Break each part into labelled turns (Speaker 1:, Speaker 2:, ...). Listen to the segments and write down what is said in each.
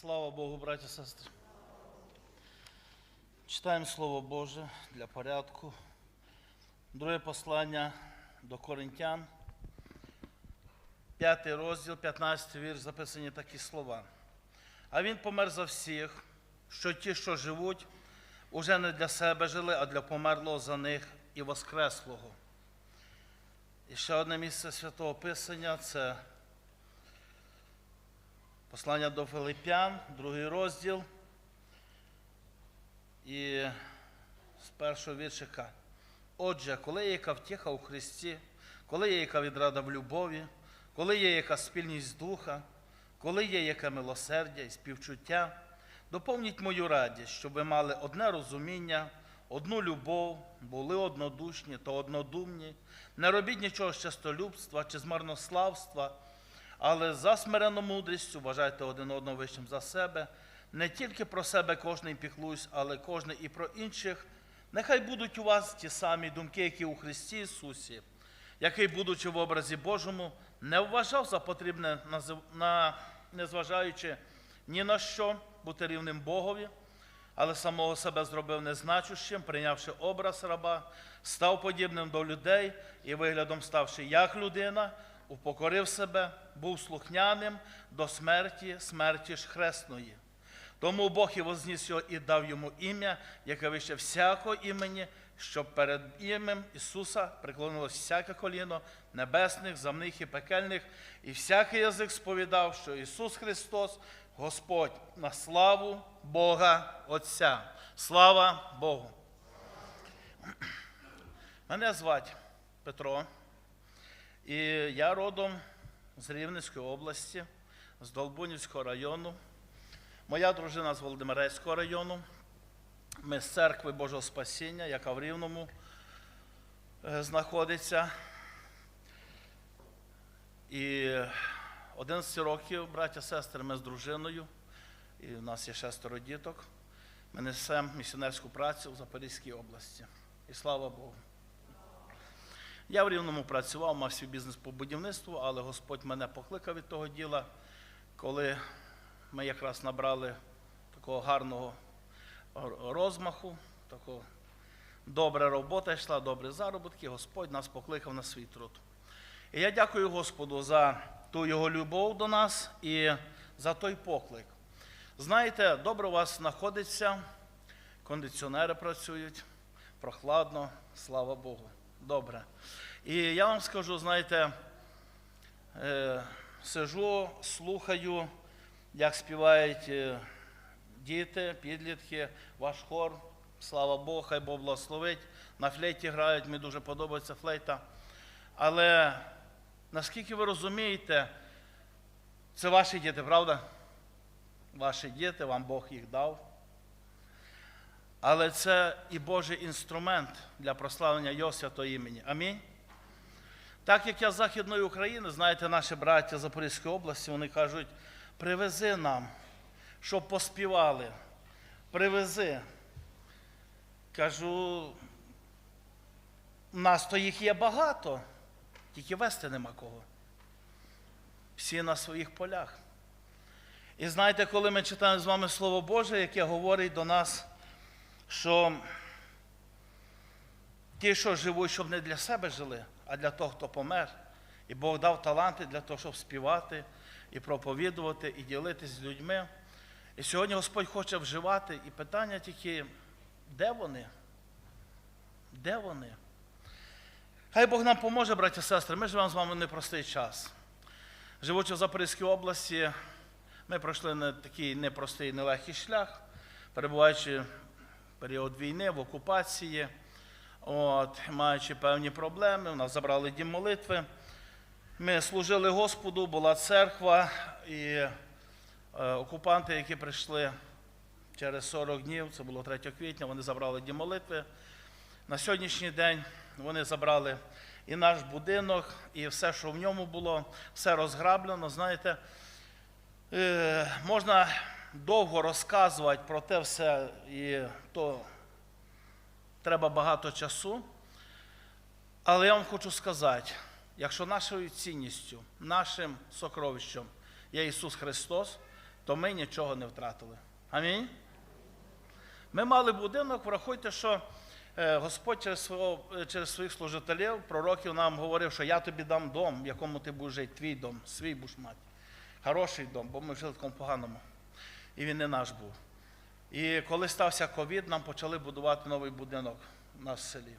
Speaker 1: Слава Богу, браті сестри. Читаємо Слово Боже для порядку. Друге послання до Коринтян. П'ятий розділ, 15 вірш, записані такі слова. А він помер за всіх, що ті, що живуть, уже не для себе жили, а для померлого за них і воскреслого. І ще одне місце святого Писання це Послання до Филиппян, другий розділ. І з першого віршика. Отже, коли є яка втіха у Христі, коли є яка відрада в любові, коли є яка спільність духа, коли є яке милосердя і співчуття, доповніть мою радість, щоб ви мали одне розуміння, одну любов, були однодушні та однодумні, не робіть нічого з честолюбства чи з марнославства, але за смирену мудрістю вважайте один одного вищим за себе. Не тільки про себе кожен піклуюсь, але кожен і про інших. Нехай будуть у вас ті самі думки, які у Христі Ісусі, який, будучи в образі Божому, не вважав за потрібне, на, незважаючи ні на що, бути рівним Богові, але самого себе зробив незначущим, прийнявши образ раба, став подібним до людей і виглядом ставши як людина, упокорив себе, був слухняним до смерті, смерті ж хресної. Тому Бог і возніс його і дав йому ім'я, яке вище всякого імені, щоб перед ім'ям Ісуса приклонилось всяке коліно небесних, земних і пекельних, і всякий язик сповідав, що Ісус Христос, Господь, на славу Бога Отця. Слава Богу. Мене звати Петро, і я родом з Рівненської області, з Долбунівського району. Моя дружина з Володимирецького району. Ми з церкви Божого Спасіння, яка в Рівному е, знаходиться. І 11 років, браття, сестри, ми з дружиною, і в нас є шестеро діток. Ми несемо місіонерську працю в Запорізькій області. І слава Богу. Я в Рівному працював, мав свій бізнес по будівництву, але Господь мене покликав від того діла, коли ми якраз набрали такого гарного розмаху, такого добра робота йшла, добрі заробітки, Господь нас покликав на свій труд. І я дякую Господу за ту його любов до нас і за той поклик. Знаєте, добре у вас знаходиться, кондиціонери працюють, прохладно, слава Богу. Добре. І я вам скажу, знаєте, е, сижу, слухаю, як співають е, діти, підлітки, ваш хор. Слава Богу, хай Бог благословить. На флейті грають, мені дуже подобається флейта. Але наскільки ви розумієте, це ваші діти, правда? Ваші діти, вам Бог їх дав. Але це і Божий інструмент для прославлення Його святого імені. Амінь. Так як я з Західної України, знаєте, наші браття Запорізької області, вони кажуть, привези нам, щоб поспівали. Привези. Кажу, нас то їх є багато, тільки вести нема кого. Всі на своїх полях. І знаєте, коли ми читаємо з вами Слово Боже, яке говорить до нас, що ті, що живуть, щоб не для себе жили, а для того, хто помер. І Бог дав таланти для того, щоб співати і проповідувати, і ділитися з людьми. І сьогодні Господь хоче вживати, і питання тільки, де вони? Де вони? Хай Бог нам поможе, браті і сестри, ми живемо з вами в непростий час. Живучи в Запорізькій області, ми пройшли на такий непростий, нелегкий шлях, перебуваючи період війни, в окупації, от, маючи певні проблеми, у нас забрали дім молитви. Ми служили Господу, була церква, і е, окупанти, які прийшли через 40 днів, це було 3 квітня, вони забрали дім молитви. На сьогоднішній день вони забрали і наш будинок, і все, що в ньому було, все розграблено. Знаєте, е, можна довго розказувати про те все, і то треба багато часу. Але я вам хочу сказати, якщо нашою цінністю, нашим сокровищем є Ісус Христос, то ми нічого не втратили. Амінь. Ми мали будинок, врахуйте, що е, Господь через, свого, е, через своїх служителів, пророків нам говорив, що я тобі дам дом, в якому ти будеш жити, твій дом, свій будеш мати. Хороший дом, бо ми жили в такому поганому. І він не наш був. І коли стався ковід, нам почали будувати новий будинок у нас в селі.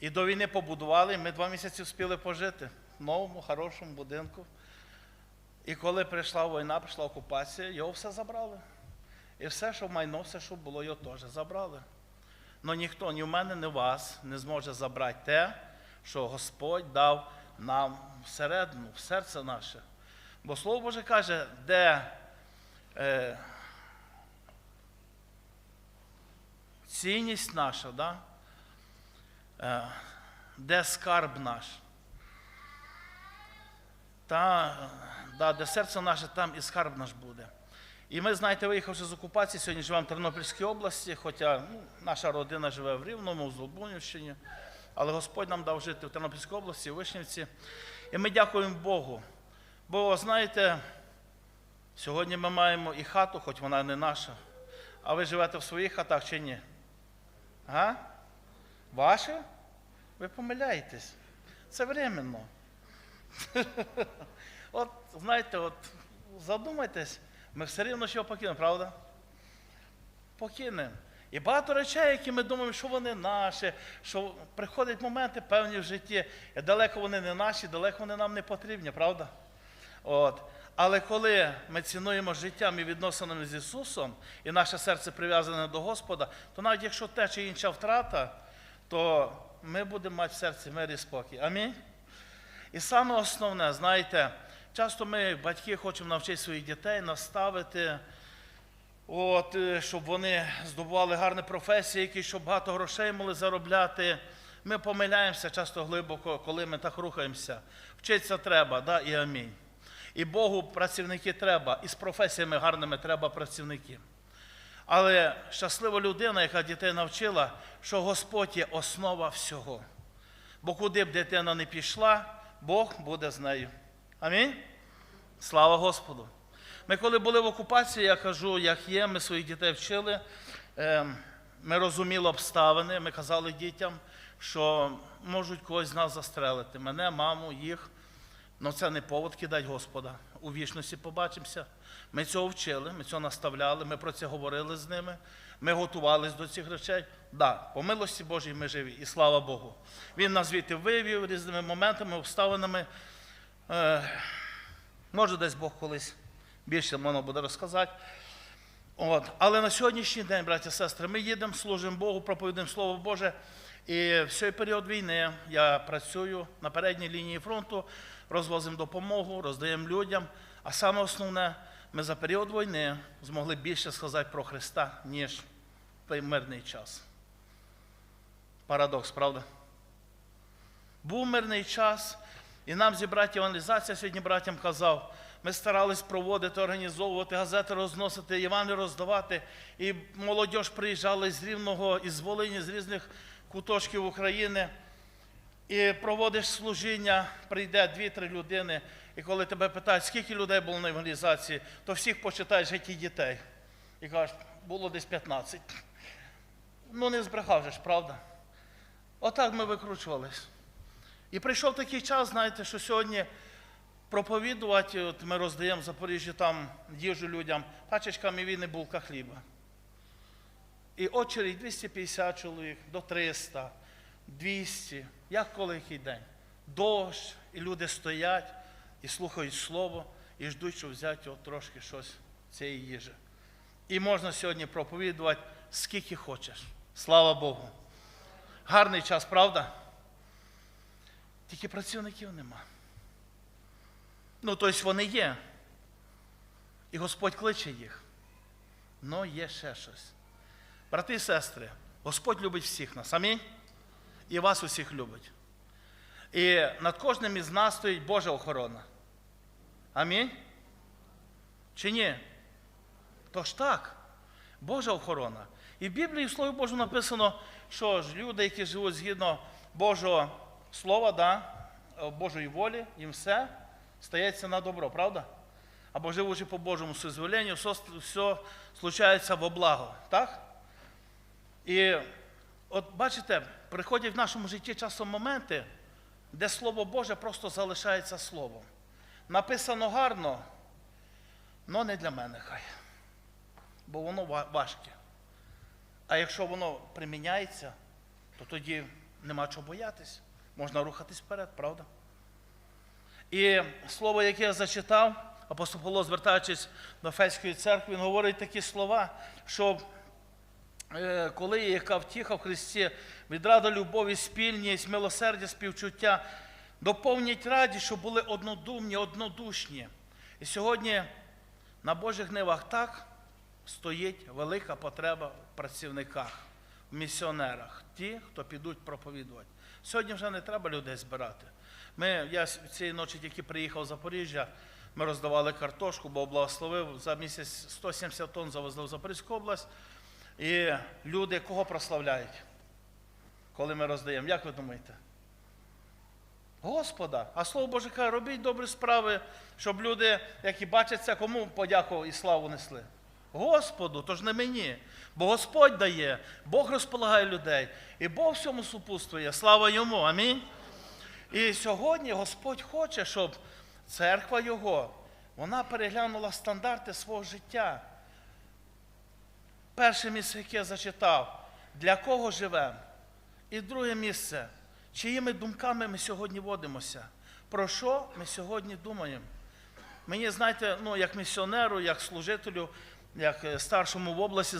Speaker 1: І до війни побудували, ми два місяці встигли пожити в новому, хорошому будинку. І коли прийшла війна, прийшла окупація, його все забрали. І все, що майно, все, що було, його теж забрали. Але ніхто, ні в мене, ні в вас не зможе забрати те, що Господь дав нам всередину, в серце наше. Бо Слово Боже каже, де цінність наша, да? е, де скарб наш, та, да, де серце наше, там і скарб наш буде. І ми, знаєте, виїхавши з окупації, сьогодні живемо в Тернопільській області, хоча ну, наша родина живе в Рівному, в Золбунівщині, але Господь нам дав жити в Тернопільській області, в Вишнівці. І ми дякуємо Богу. Бо, знаєте, сьогодні ми маємо і хату, хоч вона не наша. А ви живете в своїх хатах чи ні? А? Ваші? Ви помиляєтесь. Це временно. От, знаєте, от задумайтесь, ми все рівно що покинемо, правда? Покинемо. І багато речей, які ми думаємо, що вони наші, що приходять моменти певні в житті, і далеко вони не наші, далеко вони нам не потрібні, правда? От. Але коли ми цінуємо життям і відносинами з Ісусом, і наше серце прив'язане до Господа, то навіть якщо те чи інша втрата, то ми будемо мати в серці мир і спокій. Амінь. І саме основне, знаєте, часто ми, батьки, хочемо навчити своїх дітей, наставити, от, е, щоб вони здобували гарні професії, які щоб багато грошей могли заробляти. Ми помиляємося часто глибоко, коли ми так рухаємося. Вчитися треба, да, і амінь. І Богу працівники треба, і з професіями гарними треба працівники. Але щаслива людина, яка дітей навчила, що Господь є основа всього. Бо куди б дитина не пішла, Бог буде з нею. Амінь. Слава Господу. Ми, коли були в окупації, я кажу, як є, ми своїх дітей вчили. ем, Ми розуміли обставини, ми казали дітям, що можуть когось з нас застрелити. Мене, маму, їх. Ну це не повод кидати Господа. У вічності побачимося. Ми цього вчили, ми цього наставляли, ми про це говорили з ними. Ми готувалися до цих речей. Да, по милості Божій ми живі, і слава Богу. Він нас звідти вивів різними моментами, обставинами. Е, може, десь Бог колись більше можна буде розказати. От. Але на сьогоднішній день, браті і сестри, ми їдемо, служимо Богу, проповідуємо Слово Боже. І в цей період війни я працюю на передній лінії фронту, розвозимо допомогу, роздаємо людям. А саме основне, ми за період війни змогли більше сказати про Христа, ніж в мирний час. Парадокс, правда? Був мирний час, і нам зібрати евангелізація, сьогодні братям казав, ми старались проводити, організовувати, газети розносити, Івани роздавати. І молодь приїжджала з Рівного, із Волині, з різних куточків України. І проводиш служіння, прийде дві-три людини, і коли тебе питають, скільки людей було на евангелізації, то всіх почитаєш житті дітей. І кажеш, було десь 15. Ну, не збрехав же ж, правда? Отак ми викручувались. І прийшов такий час, знаєте, що сьогодні проповідувати, от ми роздаємо в Запоріжжі там їжу людям, пачечками війни булка хліба. І очередь 250 чоловік, до 300, 200, як коли який день. Дощ, і люди стоять і слухають слово, і ждуть, щоб взяти от трошки щось цієї їжі. І можна сьогодні проповідувати скільки хочеш. Слава Богу. Гарний час, правда? Тільки працівників нема. Ну, тобто вони є. І Господь кличе їх. Но є ще щось. Брати і сестри, Господь любить всіх нас. Амінь. І вас усіх любить. І над кожним із нас стоїть Божа охорона. Амінь. Чи ні? Тож так, Божа охорона. І в Біблії, в Слові Божому написано, що ж люди, які живуть згідно Божого Слова, да, Божої волі, їм все стається на добро, правда? або живучи по Божому созволенню, все, все случається во благо. Так? І от бачите, приходять в нашому житті часом моменти, де Слово Боже просто залишається словом. Написано гарно, але не для мене хай. Бо воно важке. А якщо воно приміняється, то тоді нема чого боятись. Можна рухатись вперед, правда? І слово, яке я зачитав, апостол Павло, звертаючись до Фельської церкви, він говорить такі слова, що коли є яка втіха в Христі, відрада любові, спільність, милосердя, співчуття, доповнять радість, щоб були однодумні, однодушні. І сьогодні на Божих нивах так стоїть велика потреба в працівниках, в місіонерах, ті, хто підуть проповідувати. Сьогодні вже не треба людей збирати. Ми, я цієї ночі тільки приїхав з Запоріжжя, ми роздавали картошку, бо благословив за місяць 170 тонн завезли в Запорізьку область. І люди кого прославляють, коли ми роздаємо? Як ви думаєте? Господа. А слово Боже каже, робіть добрі справи, щоб люди, які бачать це, кому подяку і славу несли. Господу, то ж не мені. Бо Господь дає, Бог розполагає людей, і Бог всьому супутствує. Слава йому. Амінь. І сьогодні Господь хоче, щоб церква Його, вона переглянула стандарти свого життя. Перше місце, яке я зачитав, для кого живемо? І друге місце, чиїми думками ми сьогодні водимося? Про що ми сьогодні думаємо? Мені, знаєте, ну, як місіонеру, як служителю, як е, старшому в області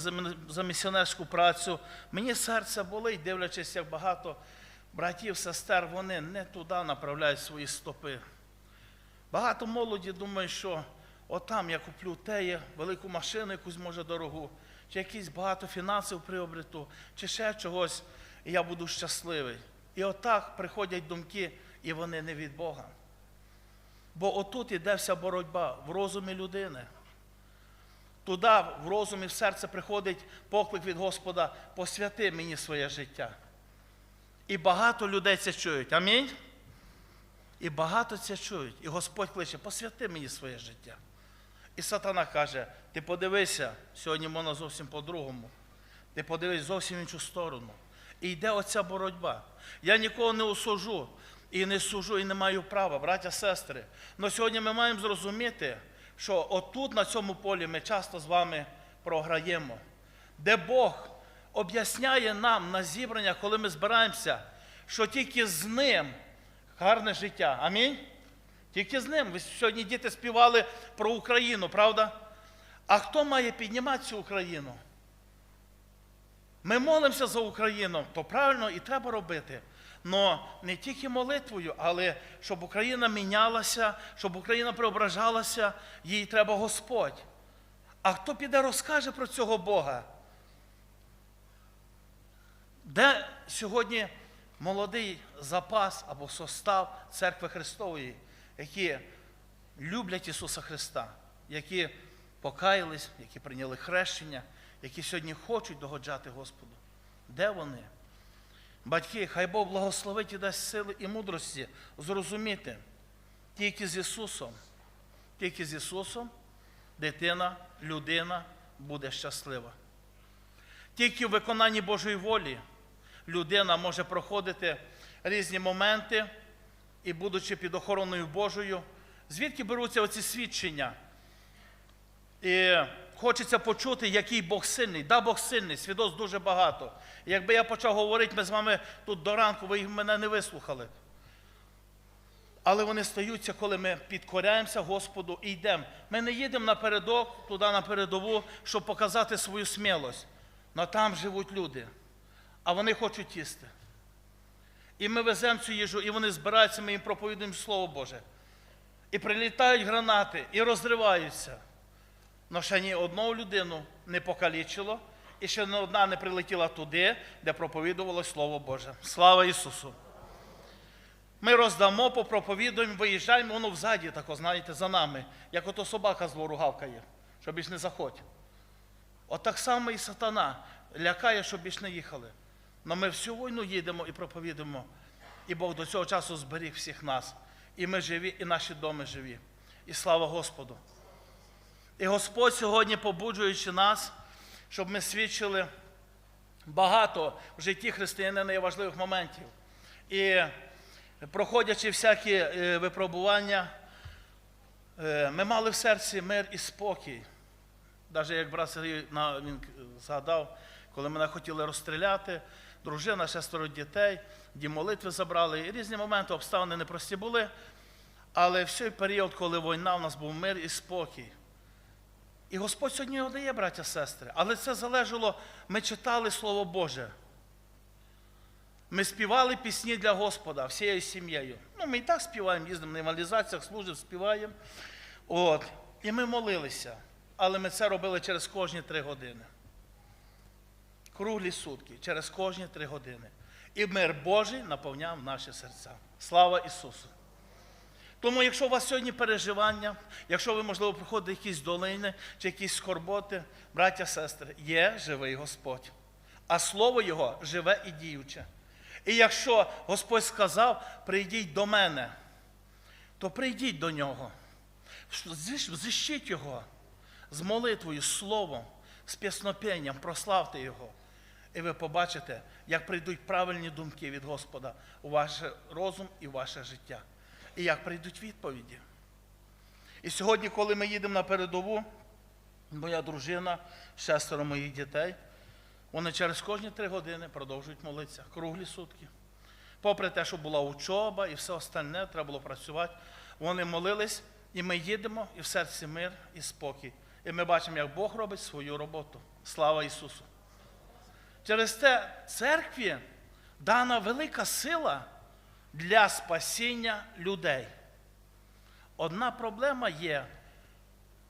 Speaker 1: за, місіонерську працю, мені серце болить, дивлячись, як багато братів, сестер, вони не туди направляють свої стопи. Багато молоді думає, що отам я куплю теє, велику машину, якусь може дорогу, чи якісь багато фінансів приобрету, чи ще чогось, і я буду щасливий. І отак приходять думки, і вони не від Бога. Бо отут іде вся боротьба в розумі людини. Туди, в розумі, в серце приходить поклик від Господа, посвяти мені своє життя. І багато людей це чують. Амінь. І багато це чують. І Господь кличе, посвяти мені своє життя. І сатана каже: ти подивися, сьогодні можна зовсім по-другому. Ти подивись зовсім іншу сторону. І йде оця боротьба. Я нікого не осужу і не сужу, і не маю права, браття, сестри. Але сьогодні ми маємо зрозуміти, що отут, на цьому полі, ми часто з вами програємо, де Бог об'ясняє нам на зібраннях, коли ми збираємося, що тільки з ним гарне життя. Амінь. Тільки з ним. Ви сьогодні діти співали про Україну, правда? А хто має піднімати цю Україну? Ми молимося за Україну, то правильно і треба робити. Но не тільки молитвою, але щоб Україна мінялася, щоб Україна преображалася, їй треба Господь. А хто піде розкаже про цього Бога? Де сьогодні молодий запас або состав церкви Христової, які люблять Ісуса Христа, які покаялись, які прийняли хрещення, які сьогодні хочуть догоджати Господу? Де вони? Батьки, хай Бог благословить і дасть сили і мудрості зрозуміти тільки з Ісусом, тільки з Ісусом дитина, людина буде щаслива. Тільки в виконанні Божої волі людина може проходити різні моменти і, будучи під охороною Божою, звідки беруться оці свідчення? І хочеться почути, який Бог сильний. Да, Бог сильний, свідоцтв дуже багато. Якби я почав говорити, ми з вами тут до ранку, ви мене не вислухали. Але вони стаються, коли ми підкоряємося Господу і йдемо. Ми не їдемо напередок, туди на передову, щоб показати свою смілость. Но там живуть люди, а вони хочуть їсти. І ми веземо цю їжу, і вони збираються, ми їм проповідуємо Слово Боже. І прилітають гранати, і розриваються. Но ще ні одну людину не покалічило, і ще не одна не прилетіла туди, де проповідувалось Слово Боже. Слава Ісусу! Ми роздамо, попроповідуємо, виїжджаємо, воно взаді, тако, знаєте, за нами, як ото собака з двору гавкає, щоб більш не заходь. От так само і сатана лякає, щоб більш не їхали. Но ми всю війну їдемо і проповідуємо. І Бог до цього часу зберіг всіх нас. І ми живі, і наші доми живі. І слава Господу. І Господь сьогодні, побуджуючи нас, щоб ми свідчили багато в житті християнина є важливих моментів. І проходячи всякі е, випробування, е, ми мали в серці мир і спокій. Навіть як брат Сергій він згадав, коли мене хотіли розстріляти, дружина, шестеро дітей, дім молитви забрали. І різні моменти, обставини непрості були. Але в цей період, коли війна, у нас був мир і спокій. І Господь сьогодні його дає, браття сестри. Але це залежало, ми читали Слово Боже. Ми співали пісні для Господа всією сім'єю. Ну, ми і так співаємо, їздимо на евангелізаціях, служимо, співаємо. От. І ми молилися. Але ми це робили через кожні три години. Круглі сутки, через кожні три години. І мир Божий наповняв наші серця. Слава Ісусу! Тому, якщо у вас сьогодні переживання, якщо ви, можливо, проходите якісь долини чи якісь скорботи, браття, сестри, є живий Господь. А слово Його живе і діюче. І якщо Господь сказав, прийдіть до мене, то прийдіть до нього. Зищіть його з молитвою, словом, з піснопенням, прославте Його. І ви побачите, як прийдуть правильні думки від Господа у ваш розум і в ваше життя. І як прийдуть відповіді. І сьогодні, коли ми їдемо на передову, моя дружина, шестеро моїх дітей, вони через кожні три години продовжують молитися, круглі сутки. Попри те, що була учоба і все остальне, треба було працювати, вони молились, і ми їдемо, і в серці мир і спокій. І ми бачимо, як Бог робить свою роботу. Слава Ісусу! Через те церкві дана велика сила для спасіння людей. Одна проблема є,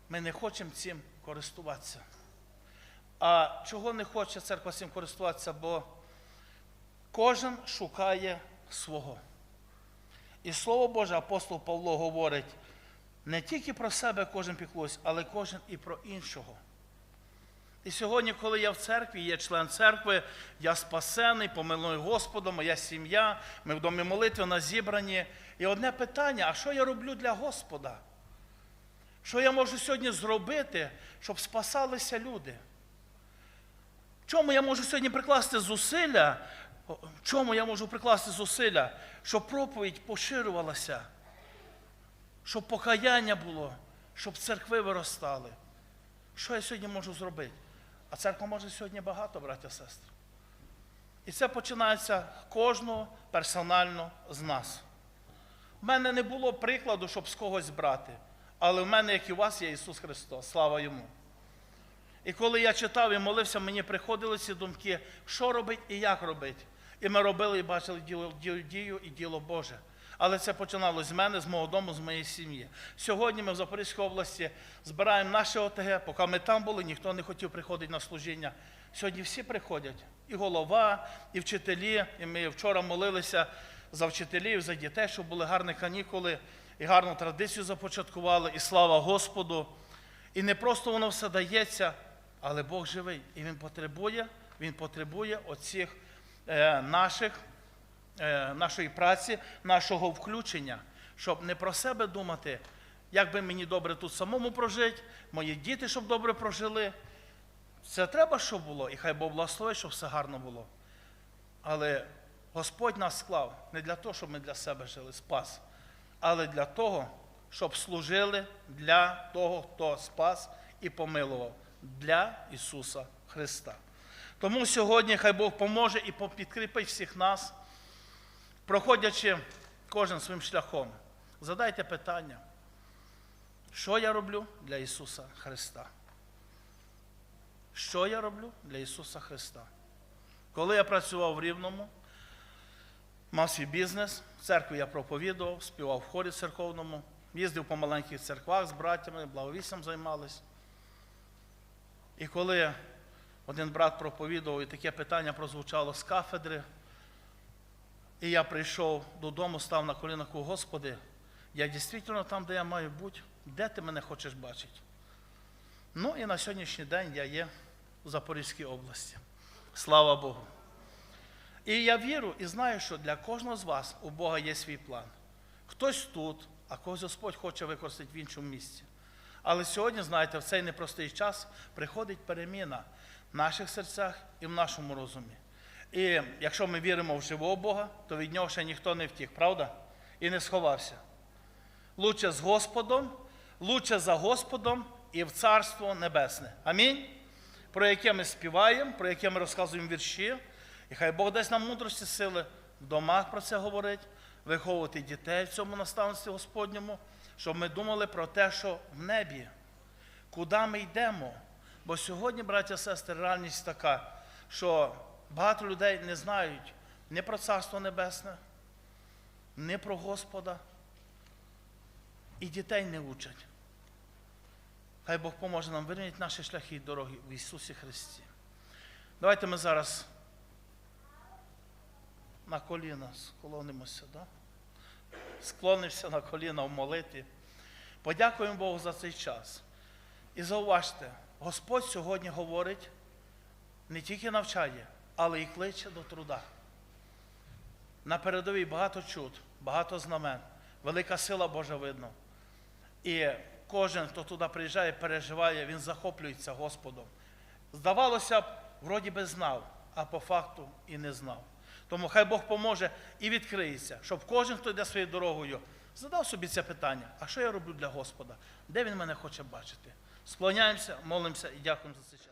Speaker 1: ми не хочемо цим користуватися. А чого не хоче церква цим користуватися? Бо кожен шукає свого. І Слово Боже, апостол Павло говорить, не тільки про себе кожен піклується, але кожен і про іншого. І сьогодні, коли я в церкві, є член церкви, я спасений, помилую Господом, моя сім'я, ми в домі молитви на зібранні. І одне питання: а що я роблю для Господа? Що я можу сьогодні зробити, щоб спасалися люди? Чому я можу сьогодні прикласти зусилля? В чому я можу прикласти зусилля, щоб проповідь поширювалася, щоб покаяння було, щоб церкви виростали? Що я сьогодні можу зробити? А церква може сьогодні багато, браття сестри. І це починається кожного персонально з нас. У мене не було прикладу, щоб з когось брати, але в мене, як і у вас, є Ісус Христос. Слава Йому. І коли я читав і молився, мені приходили ці думки, що робить і як робить. І ми робили і бачили дію, дію і діло Боже. Але це починалося з мене, з мого дому, з моєї сім'ї. Сьогодні ми в Запорізькій області збираємо наше ОТГ. Поки ми там були, ніхто не хотів приходити на служіння. Сьогодні всі приходять. І голова, і вчителі. І ми вчора молилися за вчителів, за дітей, щоб були гарні канікули і гарну традицію започаткували. І слава Господу. І не просто воно все дається, але Бог живий. І Він потребує, Він потребує оцих е, наших, нашої праці, нашого включення, щоб не про себе думати, як би мені добре тут самому прожити, мої діти, щоб добре прожили. Це треба, щоб було, і хай Бог благословить, щоб все гарно було. Але Господь нас склав не для того, щоб ми для себе жили, спас, але для того, щоб служили для того, хто спас і помилував, для Ісуса Христа. Тому сьогодні хай Бог поможе і підкріпить всіх нас, проходячи кожен своїм шляхом. Задайте питання, що я роблю для Ісуса Христа? Що я роблю для Ісуса Христа? Коли я працював в Рівному, мав свій бізнес, в церкві я проповідував, співав в хорі церковному, їздив по маленьких церквах з братями, благовіссям займались. І коли один брат проповідував, і таке питання прозвучало з кафедри, і я прийшов додому, став на колінах у Господи, я дійсно там, де я маю бути, де ти мене хочеш бачити? Ну і на сьогоднішній день я є в Запорізькій області. Слава Богу. І я вірю і знаю, що для кожного з вас у Бога є свій план. Хтось тут, а когось Господь хоче використати в іншому місці. Але сьогодні, знаєте, в цей непростий час приходить переміна в наших серцях і в нашому розумі. І якщо ми віримо в живого Бога, то від нього ще ніхто не втік, правда? І не сховався. Лучше з Господом, лучше за Господом і в Царство Небесне. Амінь. Про яке ми співаємо, про яке ми розказуємо вірші. І хай Бог дасть нам мудрості сили в домах про це говорити, виховувати дітей в цьому наставництві Господньому, щоб ми думали про те, що в небі, куди ми йдемо. Бо сьогодні, браття і сестри, реальність така, що багато людей не знають ні про Царство Небесне, ні про Господа, і дітей не учать. Хай Бог поможе нам вирівняти наші шляхи і дороги в Ісусі Христі. Давайте ми зараз на коліна склонимося, да? склонимося на коліна в молитві. Подякуємо Богу за цей час. І зауважте, Господь сьогодні говорить, не тільки навчає, але і кличе до труда. На передовій багато чуд, багато знамен, велика сила Божа видно. І кожен, хто туди приїжджає, переживає, він захоплюється Господом. Здавалося б, вроді би знав, а по факту і не знав. Тому хай Бог поможе і відкриється, щоб кожен, хто йде своєю дорогою, задав собі це питання: а що я роблю для Господа? Де він мене хоче бачити? Склоняємося, молимося і дякуємо за цей час.